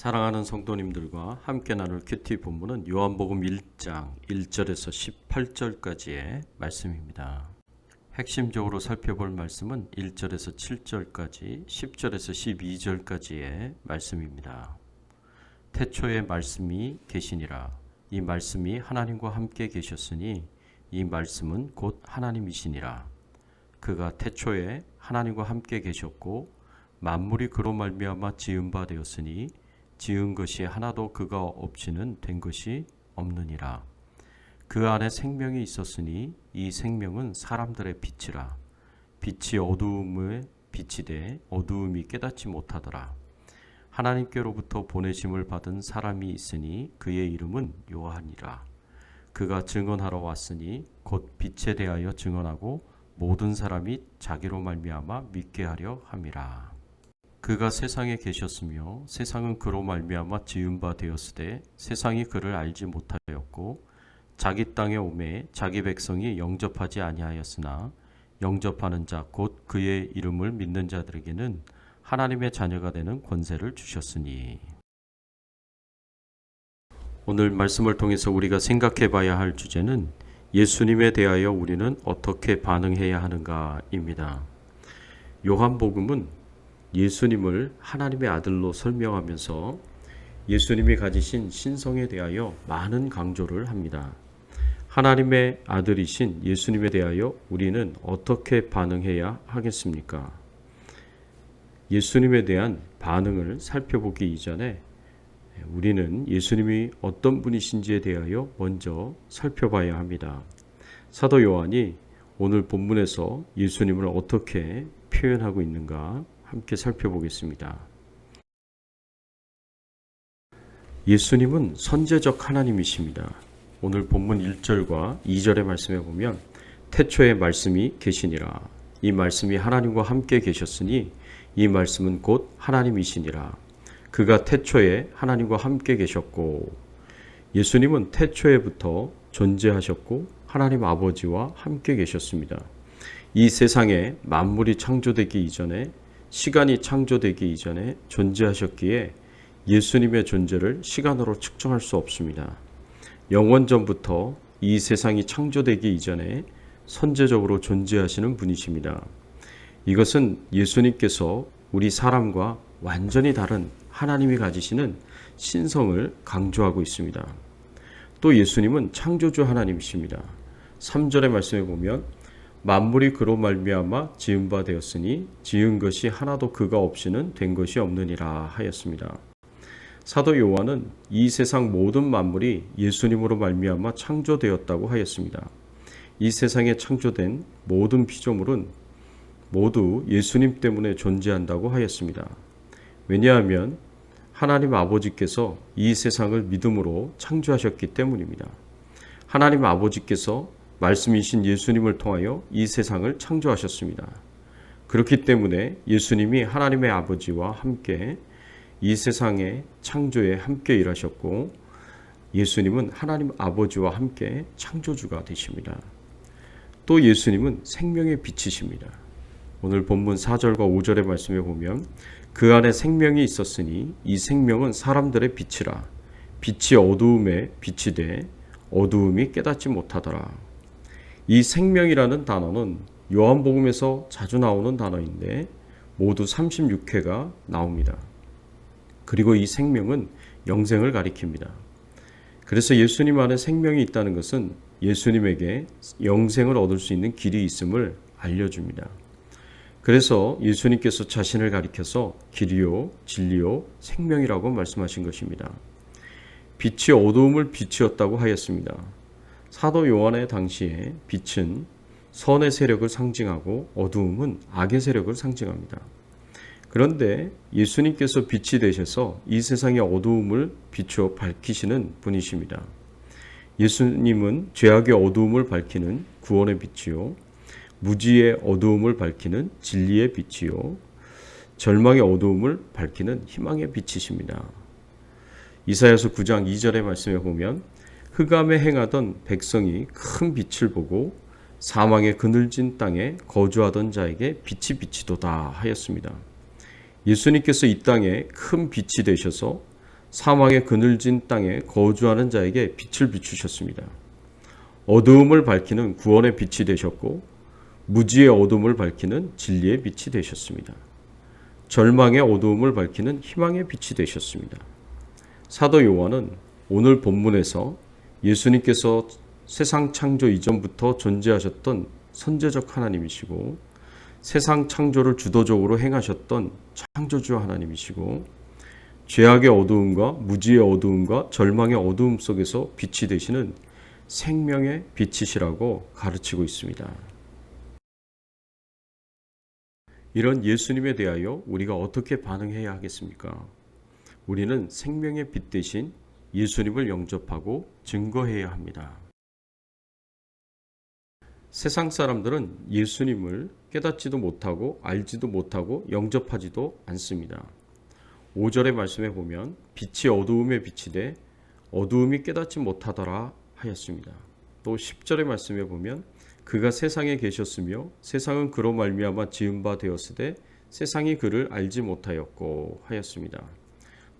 사랑하는 성도님들과 함께 나눌 큐티 본문은 요한복음 1장 1절에서 18절까지의 말씀입니다. 핵심적으로 살펴볼 말씀은 1절에서 7절까지, 10절에서 12절까지의 말씀입니다. 태초에 말씀이 계시니라. 이 말씀이 하나님과 함께 계셨으니 이 말씀은 곧 하나님이시니라. 그가 태초에 하나님과 함께 계셨고 만물이 그로 말미암아 지은 바 되었으니 지은 것이 하나도 그가 없이는 된 것이 없느니라. 그 안에 생명이 있었으니 이 생명은 사람들의 빛이라. 빛이 어두움에 빛이 돼 어두움이 깨닫지 못하더라. 하나님께로부터 보내심을 받은 사람이 있으니 그의 이름은 요한이라. 그가 증언하러 왔으니 곧 빛에 대하여 증언하고 모든 사람이 자기로 말미암아 믿게 하려 함이라. 그가 세상에 계셨으며 세상은 그로 말미암아 지은 바 되었으되 세상이 그를 알지 못하였고 자기 땅에 오매 자기 백성이 영접하지 아니하였으나 영접하는 자 곧 그의 이름을 믿는 자들에게는 하나님의 자녀가 되는 권세를 주셨으니 오늘 말씀을 통해서 우리가 생각해 봐야 할 주제는 예수님에 대하여 우리는 어떻게 반응해야 하는가입니다. 요한복음은 예수님을 하나님의 아들로 설명하면서 예수님이 가지신 신성에 대하여 많은 강조를 합니다. 하나님의 아들이신 예수님에 대하여 우리는 어떻게 반응해야 하겠습니까? 예수님에 대한 반응을 살펴보기 이전에 우리는 예수님이 어떤 분이신지에 대하여 먼저 살펴봐야 합니다. 사도 요한이 오늘 본문에서 예수님을 어떻게 표현하고 있는가 함께 살펴보겠습니다. 예수님은 선제적 하나님이십니다. 오늘 본문 1절과 2절의 말씀에 보면 태초에 말씀이 계시니라. 이 말씀이 하나님과 함께 계셨으니 이 말씀은 곧 하나님이시니라. 그가 태초에 하나님과 함께 계셨고 예수님은 태초에부터 존재하셨고 하나님 아버지와 함께 계셨습니다. 이 세상에 만물이 창조되기 이전에 시간이 창조되기 이전에 존재하셨기에 예수님의 존재를 시간으로 측정할 수 없습니다. 영원 전부터 이 세상이 창조되기 이전에 선제적으로 존재하시는 분이십니다. 이것은 예수님께서 우리 사람과 완전히 다른 하나님이 가지시는 신성을 강조하고 있습니다. 또 예수님은 창조주 하나님이십니다. 3절의 말씀에 보면 만물이 그로 말미암아 지은 바 되었으니 지은 것이 하나도 그가 없이는 된 것이 없느니라 하였습니다. 사도 요한은 이 세상 모든 만물이 예수님으로 말미암아 창조되었다고 하였습니다. 이 세상에 창조된 모든 피조물은 모두 예수님 때문에 존재한다고 하였습니다. 왜냐하면 하나님 아버지께서 이 세상을 믿음으로 창조하셨기 때문입니다. 하나님 아버지께서 말씀이신 예수님을 통하여 이 세상을 창조하셨습니다. 그렇기 때문에 예수님이 하나님의 아버지와 함께 이 세상의 창조에 함께 일하셨고 예수님은 하나님 아버지와 함께 창조주가 되십니다. 또 예수님은 생명의 빛이십니다. 오늘 본문 4절과 5절의 말씀에 보면 그 안에 생명이 있었으니 이 생명은 사람들의 빛이라 빛이 어두움에 빛이 돼 어두움이 깨닫지 못하더라. 이 생명이라는 단어는 요한복음에서 자주 나오는 단어인데 모두 36회가 나옵니다. 그리고 이 생명은 영생을 가리킵니다. 그래서 예수님 안에 생명이 있다는 것은 예수님에게 영생을 얻을 수 있는 길이 있음을 알려줍니다. 그래서 예수님께서 자신을 가리켜서 길이요, 진리요, 생명이라고 말씀하신 것입니다. 빛이 어두움을 비추었다고 하였습니다. 사도 요한의 당시에 빛은 선의 세력을 상징하고 어두움은 악의 세력을 상징합니다. 그런데 예수님께서 빛이 되셔서 이 세상의 어두움을 비추어 밝히시는 분이십니다. 예수님은 죄악의 어두움을 밝히는 구원의 빛이요. 무지의 어두움을 밝히는 진리의 빛이요. 절망의 어두움을 밝히는 희망의 빛이십니다. 이사야서 9장 2절의 말씀에 보면 흑암에 행하던 백성이 큰 빛을 보고 사망의 그늘진 땅에 거주하던 자에게 빛이 비치도다 하였습니다. 예수님께서 이 땅에 큰 빛이 되셔서 사망의 그늘진 땅에 거주하는 자에게 빛을 비추셨습니다. 어두움을 밝히는 구원의 빛이 되셨고 무지의 어둠을 밝히는 진리의 빛이 되셨습니다. 절망의 어두움을 밝히는 희망의 빛이 되셨습니다. 사도 요한은 오늘 본문에서 예수님께서 세상 창조 이전부터 존재하셨던 선제적 하나님이시고 세상 창조를 주도적으로 행하셨던 창조주 하나님이시고 죄악의 어두움과 무지의 어두움과 절망의 어두움 속에서 빛이 되시는 생명의 빛이시라고 가르치고 있습니다. 이런 예수님에 대하여 우리가 어떻게 반응해야 하겠습니까? 우리는 생명의 빛 대신 예수님을 영접하고 증거해야 합니다. 세상 사람들은 예수님을 깨닫지도 못하고 알지도 못하고 영접하지도 않습니다. 5절의 말씀에 보면 빛이 어두움에 돼 어두움이 깨닫지 못하더라 하였습니다. 또 10절의 말씀에 보면 그가 세상에 계셨으며 세상은 그로 말미암아 지은 바 되었으되 세상이 그를 알지 못하였고 하였습니다.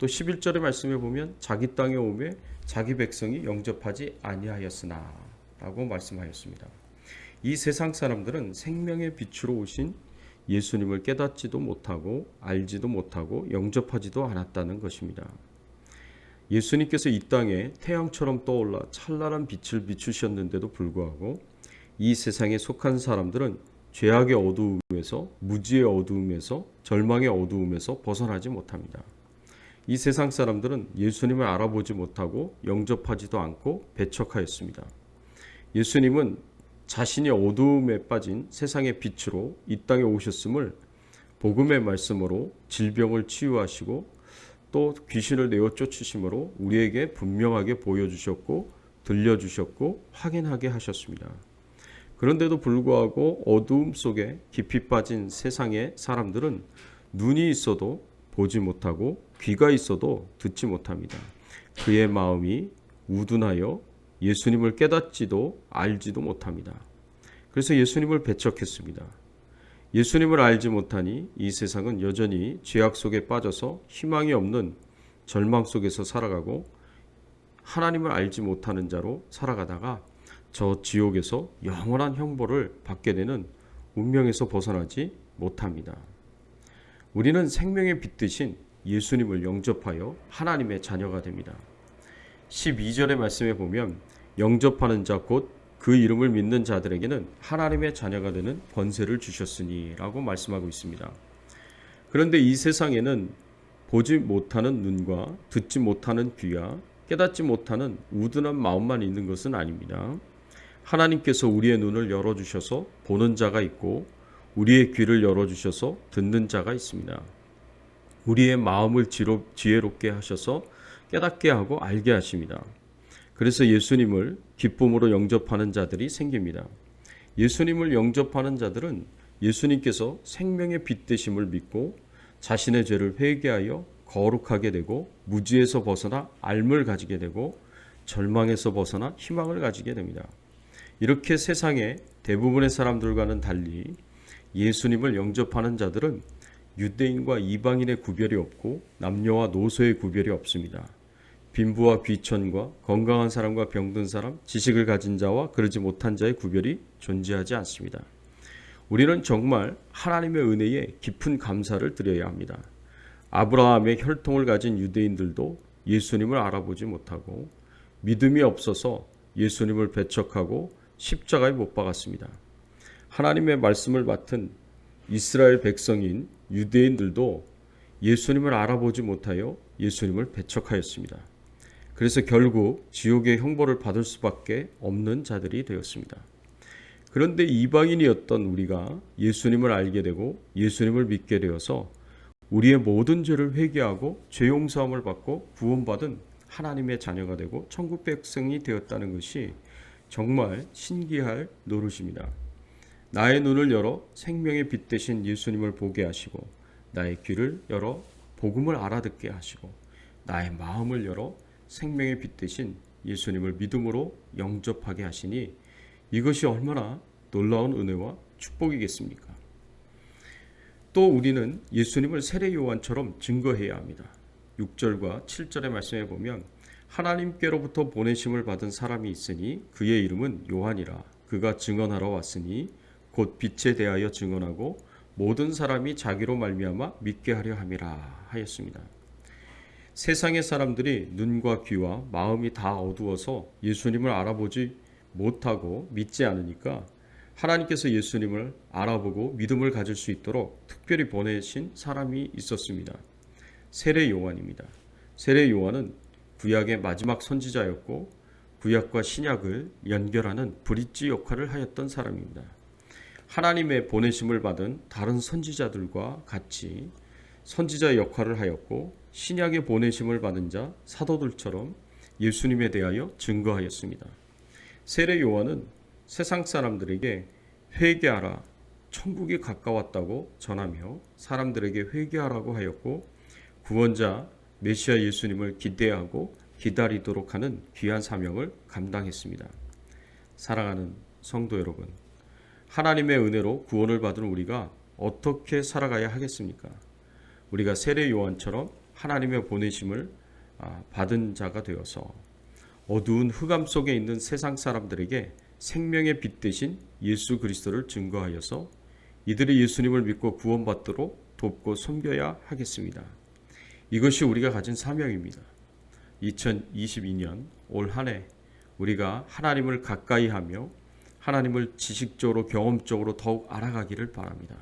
또 11절의 말씀에 보면 자기 땅에 오매 자기 백성이 영접하지 아니하였으나 라고 말씀하였습니다. 이 세상 사람들은 생명의 빛으로 오신 예수님을 깨닫지도 못하고 알지도 못하고 영접하지도 않았다는 것입니다. 예수님께서 이 땅에 태양처럼 떠올라 찬란한 빛을 비추셨는데도 불구하고 이 세상에 속한 사람들은 죄악의 어두움에서 무지의 어두움에서 절망의 어두움에서 벗어나지 못합니다. 이 세상 사람들은 예수님을 알아보지 못하고 영접하지도 않고 배척하였습니다. 예수님은 자신이 어두움에 빠진 세상의 빛으로 이 땅에 오셨음을 복음의 말씀으로 질병을 치유하시고 또 귀신을 내어 쫓으심으로 우리에게 분명하게 보여주셨고 들려주셨고 확인하게 하셨습니다. 그런데도 불구하고 어두움 속에 깊이 빠진 세상의 사람들은 눈이 있어도 보지 못하고 귀가 있어도 듣지 못합니다. 그의 마음이 우둔하여 예수님을 깨닫지도 알지도 못합니다. 그래서 예수님을 배척했습니다. 예수님을 알지 못하니 이 세상은 여전히 죄악 속에 빠져서 희망이 없는 절망 속에서 살아가고 하나님을 알지 못하는 자로 살아가다가 저 지옥에서 영원한 형벌을 받게 되는 운명에서 벗어나지 못합니다. 우리는 생명의 빛 대신 예수님을 영접하여 하나님의 자녀가 됩니다. 12절의 말씀에 보면 영접하는 자 곧 그 이름을 믿는 자들에게는 하나님의 자녀가 되는 권세를 주셨으니라고 말씀하고 있습니다. 그런데 이 세상에는 보지 못하는 눈과 듣지 못하는 귀와 깨닫지 못하는 우둔한 마음만 있는 것은 아닙니다. 하나님께서 우리의 눈을 열어 주셔서 보는 자가 있고 우리의 귀를 열어 주셔서 듣는 자가 있습니다. 우리의 마음을 지혜롭게 하셔서 깨닫게 하고 알게 하십니다. 그래서 예수님을 기쁨으로 영접하는 자들이 생깁니다. 예수님을 영접하는 자들은 예수님께서 생명의 빛 되심을 믿고 자신의 죄를 회개하여 거룩하게 되고 무지에서 벗어나 알을 가지게 되고 절망에서 벗어나 희망을 가지게 됩니다. 이렇게 세상의 대부분의 사람들과는 달리 예수님을 영접하는 자들은 유대인과 이방인의 구별이 없고 남녀와 노소의 구별이 없습니다. 빈부와 귀천과 건강한 사람과 병든 사람, 지식을 가진 자와 그러지 못한 자의 구별이 존재하지 않습니다. 우리는 정말 하나님의 은혜에 깊은 감사를 드려야 합니다. 아브라함의 혈통을 가진 유대인들도 예수님을 알아보지 못하고 믿음이 없어서 예수님을 배척하고 십자가에 못 박았습니다. 하나님의 말씀을 맡은 이스라엘 백성인 유대인들도 예수님을 알아보지 못하여 예수님을 배척하였습니다. 그래서 결국 지옥의 형벌을 받을 수밖에 없는 자들이 되었습니다. 그런데 이방인이었던 우리가 예수님을 알게 되고 예수님을 믿게 되어서 우리의 모든 죄를 회개하고 죄 용서함을 받고 구원받은 하나님의 자녀가 되고 천국 백성이 되었다는 것이 정말 신기할 노릇입니다. 나의 눈을 열어 생명의 빛 대신 예수님을 보게 하시고 나의 귀를 열어 복음을 알아듣게 하시고 나의 마음을 열어 생명의 빛 대신 예수님을 믿음으로 영접하게 하시니 이것이 얼마나 놀라운 은혜와 축복이겠습니까? 또 우리는 예수님을 세례 요한처럼 증거해야 합니다. 6절과 7절의 말씀에 보면 하나님께로부터 보내심을 받은 사람이 있으니 그의 이름은 요한이라 그가 증언하러 왔으니 곧 빛에 대하여 증언하고 모든 사람이 자기로 말미암아 믿게 하려 함이라 하였습니다. 세상의 사람들이 눈과 귀와 마음이 다 어두워서 예수님을 알아보지 못하고 믿지 않으니까 하나님께서 예수님을 알아보고 믿음을 가질 수 있도록 특별히 보내신 사람이 있었습니다. 세례 요한입니다. 세례 요한은 구약의 마지막 선지자였고 구약과 신약을 연결하는 브릿지 역할을 하였던 사람입니다. 하나님의 보내심을 받은 다른 선지자들과 같이 선지자 역할을 하였고 신약의 보내심을 받은 자 사도들처럼 예수님에 대하여 증거하였습니다. 세례 요한은 세상 사람들에게 회개하라 천국이 가까웠다고 전하며 사람들에게 회개하라고 하였고 구원자 메시아 예수님을 기대하고 기다리도록 하는 귀한 사명을 감당했습니다. 사랑하는 성도 여러분, 하나님의 은혜로 구원을 받은 우리가 어떻게 살아가야 하겠습니까? 우리가 세례 요한처럼 하나님의 보내심을 아, 받은 자가 되어서 어두운 흑암 속에 있는 세상 사람들에게 생명의 빛 대신 예수 그리스도를 증거하여서 이들이 예수님을 믿고 구원받도록 돕고 섬겨야 하겠습니다. 이것이 우리가 가진 사명입니다. 2022년 올 한 해 우리가 하나님을 가까이 하며 하나님을 지식적으로 경험적으로 더욱 알아가기를 바랍니다.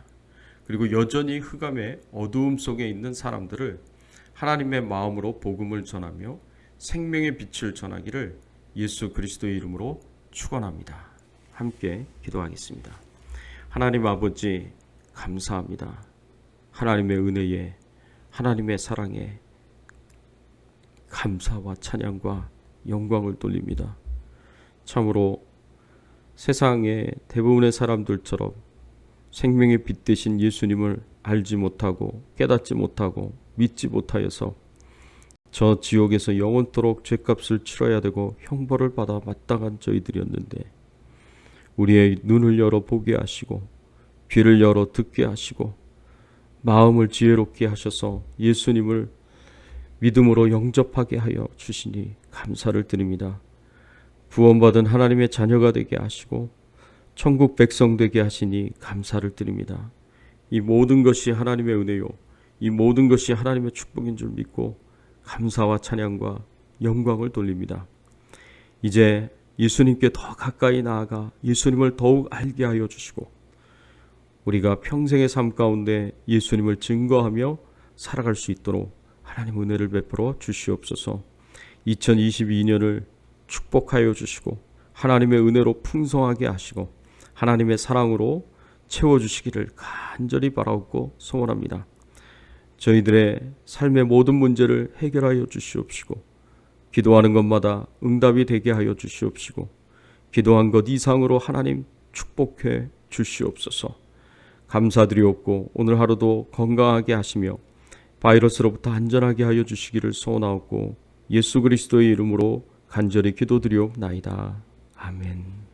그리고 여전히 흑암의 어두움 속에 있는 사람들을 하나님의 마음으로 복음을 전하며 생명의 빛을 전하기를 예수 그리스도의 이름으로 축원합니다. 함께 기도하겠습니다. 하나님 아버지 감사합니다. 하나님의 은혜에 하나님의 사랑에 감사와 찬양과 영광을 돌립니다. 참으로 세상의 대부분의 사람들처럼 생명의 빛 대신 예수님을 알지 못하고 깨닫지 못하고 믿지 못하여서 저 지옥에서 영원토록 죄값을 치러야 되고 형벌을 받아 마땅한 저희들이었는데 우리의 눈을 열어 보게 하시고 귀를 열어 듣게 하시고 마음을 지혜롭게 하셔서 예수님을 믿음으로 영접하게 하여 주시니 감사를 드립니다. 구원받은 하나님의 자녀가 되게 하시고 천국 백성 되게 하시니 감사를 드립니다. 이 모든 것이 하나님의 은혜요. 이 모든 것이 하나님의 축복인 줄 믿고 감사와 찬양과 영광을 돌립니다. 이제 예수님께 더 가까이 나아가 예수님을 더욱 알게 하여 주시고 우리가 평생의 삶 가운데 예수님을 증거하며 살아갈 수 있도록 하나님 은혜를 베풀어 주시옵소서. 2022년을 축복하여 주시고 하나님의 은혜로 풍성하게 하시고 하나님의 사랑으로 채워 주시기를 간절히 바라옵고 소원합니다. 저희들의 삶의 모든 문제를 해결하여 주시옵시고 기도하는 것마다 응답이 되게 하여 주시옵시고 기도한 것 이상으로 하나님 축복해 주시옵소서. 감사드리옵고 오늘 하루도 건강하게 하시며 바이러스로부터 안전하게 하여 주시기를 소원하옵고 예수 그리스도의 이름으로 간절히 기도드리옵나이다. 아멘.